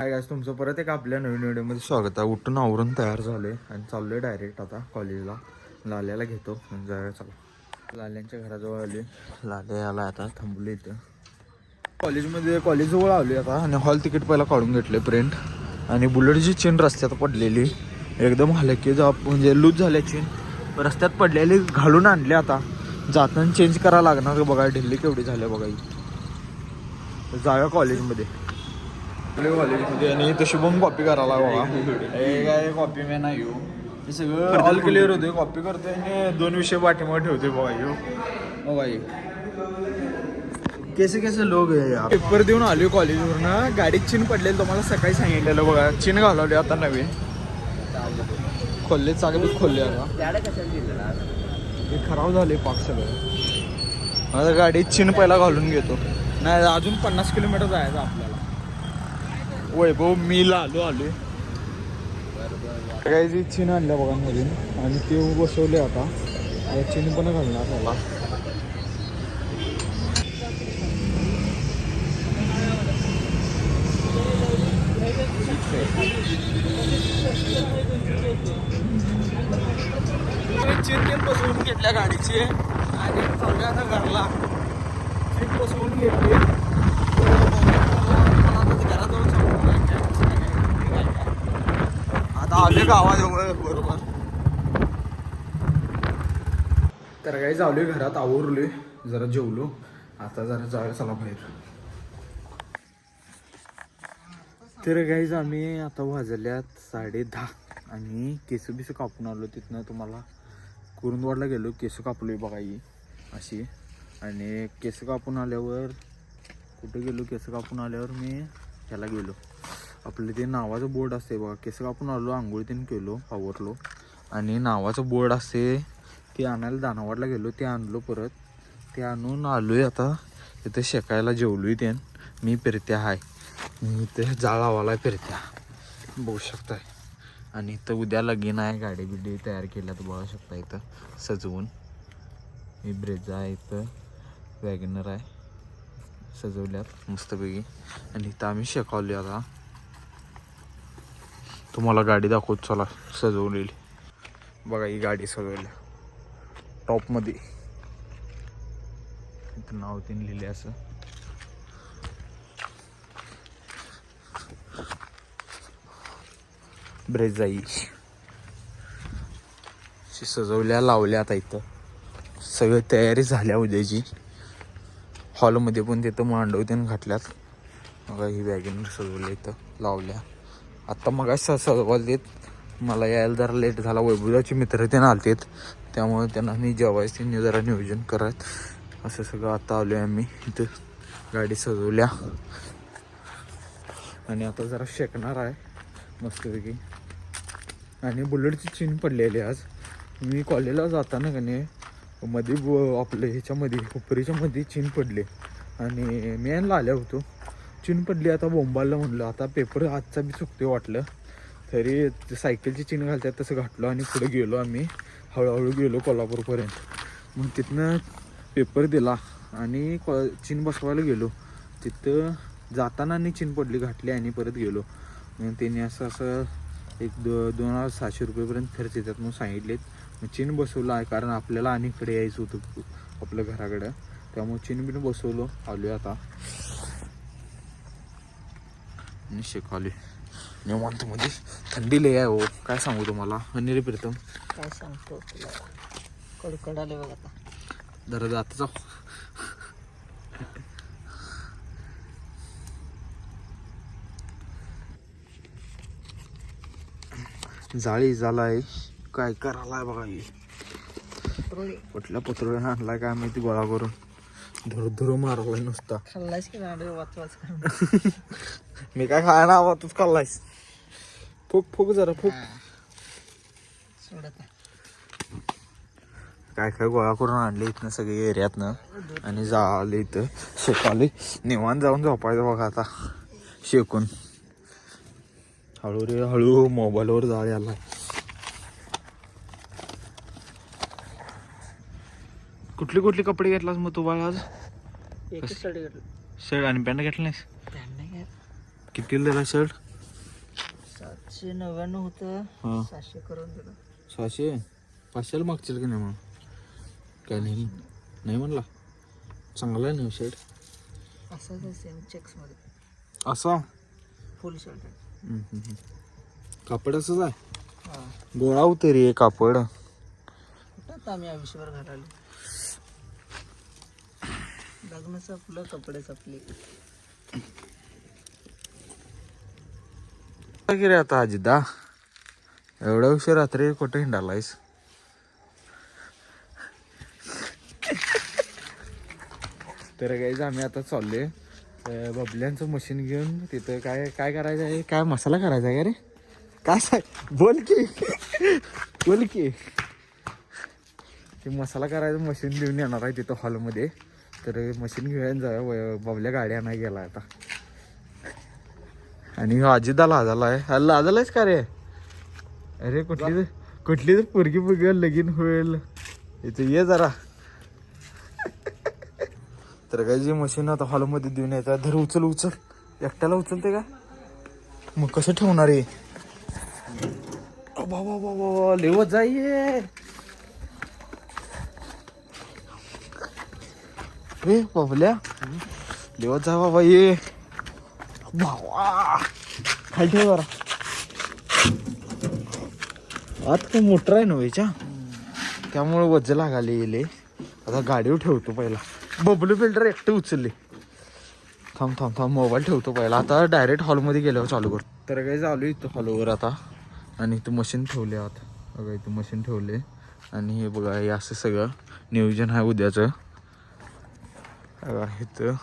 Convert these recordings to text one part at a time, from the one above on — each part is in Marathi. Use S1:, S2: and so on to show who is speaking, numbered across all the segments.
S1: काय गाईस तुमचं परत एक आपल्या नवीन व्हिडिओमध्ये स्वागत आहे. उठून आवरून तयार झाले आणि चाललोय डायरेक्ट आता कॉलेजला लाल्याला घेतो. आणि चला. लाल्यांच्या घराजवळ आले लाल्या याला आता थांबले इथं. कॉलेजमध्ये कॉलेजजवळ आले आता. आणि हॉल तिकीट पहिला काढून घेतले प्रिंट आणि बुलेटची चेन रस्त्यात पडलेली एकदम हलकी जा म्हणजे लूज झाल्या चेन रस्त्यात पडलेली घालून आणली आता. जाताना चेंज करावं लागणार बघा. ढिल्ली केवढी झाल्या बघा जाव्या कॉलेजमध्ये कॉलेजमध्ये आणि तशी पण कॉपी करायला बघा. हे काय कॉपी मी नाही येऊ हे सगळं ऑल क्लिअर होते कॉपी करते आणि दोन विषय पाठीमागे ठेवते बघा येऊ बघा ये कैसे कैसे लोक आहे पेपर देऊन आलो कॉलेजवरनं गाडीत चिन पडलेलं तुम्हाला सकाळी सांगितलेलं बघा. चिन घालवले आता नवीन. खोलले चांगले खोलले आता. हे खराब झाले पाक सगळं. आता गाडीत चिन पहिला घालून घेतो. नाही अजून पन्नास किलोमीटर जायचं आपल्याला. वैभव मीला आलो आलो. काही जी चिन आणल्या बघा मधून आणि ते बसवले आता. आता चिन पण घालणार त्याला. चिन तेन बसवून घेतल्या गाडीची. आणि आता घरला. चिन बसवून घेतली आता आले गावाजवळ बरोबर तर काही जावले घरात आवरले जरा जेवलो. आता जरा जाऊया चला बाहेर. तर गाईज आम्ही आता वाजल्यात साडे दहा आणि केस बिस कापून आलो तिथनं तुम्हाला. कुरुंदवाडला गेलो केस कापलो बघा ही अशी. आणि केस कापून आल्यावर कुठे गेलो? केस कापून आल्यावर मी ह्याला गेलो. आपलं ते नावाचं बोर्ड असते बघा. केस कापून आलो आंघोळ तीन केलो आवरलो. आणि नावाचं बोर्ड असते ते आणायला दानावाडला गेलो ते आणलो परत. ते आणून आलोय आता. इथं शेकायला जेवलोय ते मी फिरत्या हाय. मी इथे जाळावाला फिरत्या बघू शकताय. आणि इथं उद्या लगीन आहे गाडी बिडी तयार केल्यात बघू शकता इथं. सजवून. ही ब्रेजा आहे इथं. वॅगनर आहे. सजवल्यात मस्तपैकी. आणि इथं आम्ही शेकावलो आता. तुम्हाला गाडी दाखवत चला सजवलेली बघा ही गाडी सजवल्या टॉपमध्ये इथं नाव तीन लिहिले असं. ब्रेजाई सजवल्या लावल्या आता इथं. सगळं तयारी झाल्या उद्याची. हॉलमध्ये पण तिथं मांडवतीन घातल्यात. बघा ही वॅगनर सजवल्या इथं लावल्या. आत्ता मग स सजवायला देत. मला यायला जरा लेट झाला. वैभवाचे मित्र ते आलतेत. त्यामुळे त्यांना मी जेवायचं त्यांनी जरा नियोजन करत असं सगळं आता आलो आहे आम्ही इथं. गाडी सजवल्या. आणि आता जरा शेकणार आहे. मस्तपैकी. आणि बुलेटची चीन पडलेली आज. मी कॉलेजला जाताना का नाही मध्ये आपलं ह्याच्यामध्ये हुपरीच्या मध्ये चीन पडले. आणि मी यांना आल्या होतो. चीन पडली आता बोंबाला म्हणलं. आता पेपर आजचा बी चुकते वाटलं. तरी सायकलची चीन घालतात तसं घातलो आणि पुढे गेलो आम्ही. हळूहळू गेलो कोल्हापूरपर्यंत. मग तिथनं पेपर दिला आणि कॉ चीन बसवायला गेलो. तिथं जाताना आणि चीन पडली घातली आणि परत गेलो. मग त्यांनी असं असं एक दो दोन हजार सहाशे रुपयेपर्यंत खर्च येतात म्हणून सांगितलेत. मग चीन बसवलं आहे कारण आपल्याला आणि इकडे यायचं होतं आपलं घराकडं. त्यामुळे चीन बिन बसवलो. आलो आता. आणि शिकवले. निवांत मध्ये थंडी लय आहे हो. काय सांगू तुम्हाला? आणि रे प्रीतम.
S2: काय सांगतो तुला? कडकड आले बघ आता.
S1: जरा जात जाऊ. जाळी झालाय. काय करायलाय बघा ही? कुठल्या पत्रोळ्यानं आणलाय काय माहिती गोळा करून? धुर धुर मारलाय नुसता.
S2: खाल्लायस की नाडे वाच वाच. करून
S1: मी काय खाय ना आवा तूच खाल्लायस. फुक फुक जरा फुक. काय काय गोळा करून आणले इथनं सगळे एरियातनं. आणि झाले इथं. शेकाले निवांत जाऊन झोपायचं बघा आता. शेकून. हळू रे हळू. मोबाईलवर जाळ आला कुठले कुठले कपडे घेतलास मग तू बाळा आज?
S2: शर्ट घेतलं.
S1: शर्ट आणि पॅन्ट घेतला नाहीस? कितीला दिला शर्ट?
S2: पाचशे नव्याण्णव होतं.
S1: हां.
S2: सातशे करून दिलं.
S1: सहाशे? पाचशेला मागतील की नाही मग? काय नाही. नाही म्हणला. चांगला आहे ना शर्ट?
S2: असंच आहे सेम चेक्समध्ये
S1: असा?
S2: फुल शर्ट आहे.
S1: हम्म, हम्म, हम्म. कापड असंच आहे?
S2: हां.
S1: गोळा होते रे कापड.
S2: कुठं आता आम्ही आयुष्यभर घालायला? लग्नाचं आपलं कपडेच आपले
S1: काय की रे आता अजिदा एवढ्या उशीर रात्री कुठे हिंडालायस? तर गाईज आम्ही आता चालले बबल्यांचं मशीन घेऊन तिथं काय काय करायचं आहे? काय मसाला करायचा आहे का रे? काय सांग बोल की. बोल की. ते मसाला करायचं मशीन घेऊन येणार आहे तिथं हॉलमध्ये तर मशीन घेऊन जाऊया. बबल्या गाडी नाही गेला आता. आणि अजिदा लाजाला आहे. हा लाजालायच का रे? अरे कुठली तर कुठली तर पोरगी बघेल लगीन होईल. इथे ये जरा. तर काय जी मशीन आता हॉलमध्ये देऊन यायचा धर उचल उचल. एकट्याला उचलते का? मग कसं ठेवणार आहे बाबा बाबा लेवत जाईये रे बाबल्या. लेवत जा बाबा ये. भावा खाली ठेव जरा. आत काय मोटर आहे ना व्हायच्या त्यामुळे वज्ज लागाले येले आता गाडीवर ठेवतो पहिला. बबलू फिल्टर एकटे उचलले. थांब थांब थांब. मोबाईल ठेवतो पहिला. आता डायरेक्ट हॉलमध्ये गेल्यावर चालू कर. तर काही चालू इथं हॉलवर आता. आणि इथं मशीन ठेवले आता. बघा इथं मशीन ठेवले. आणि हे बघा हे असं सगळं नियोजन आहे उद्याचं. बघा इथं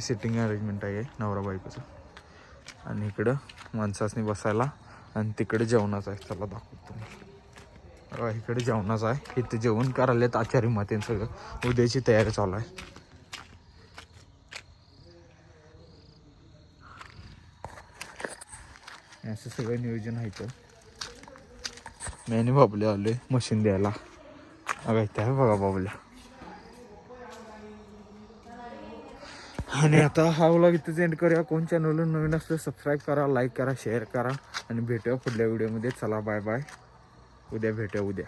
S1: सिटिंग अरेंजमेंट आहे नवरा बायकोचं. आणि इकडं माणसासनी बसायला आणि तिकडे जेवणाचं आहे. चला दाखवतो तुम्हाला इकडे जेवणाचं आहे. इथे जेवण करायला आचारी मातेन सगळं. उद्याची तयारी चालू आहे. असं सगळं नियोजन आहे तर मी बाबले आले मशीन द्यायला. अगं इथे आहे बघा बाबल्या. आणि आता हा व्लॉग इथेच एंड करूया. कोण चॅनलवर नवीन असलं सबस्क्राईब करा लाईक करा शेअर करा. आणि भेटूया पुढल्या व्हिडिओमध्ये चला बाय बाय उद्या भेटूया उद्या.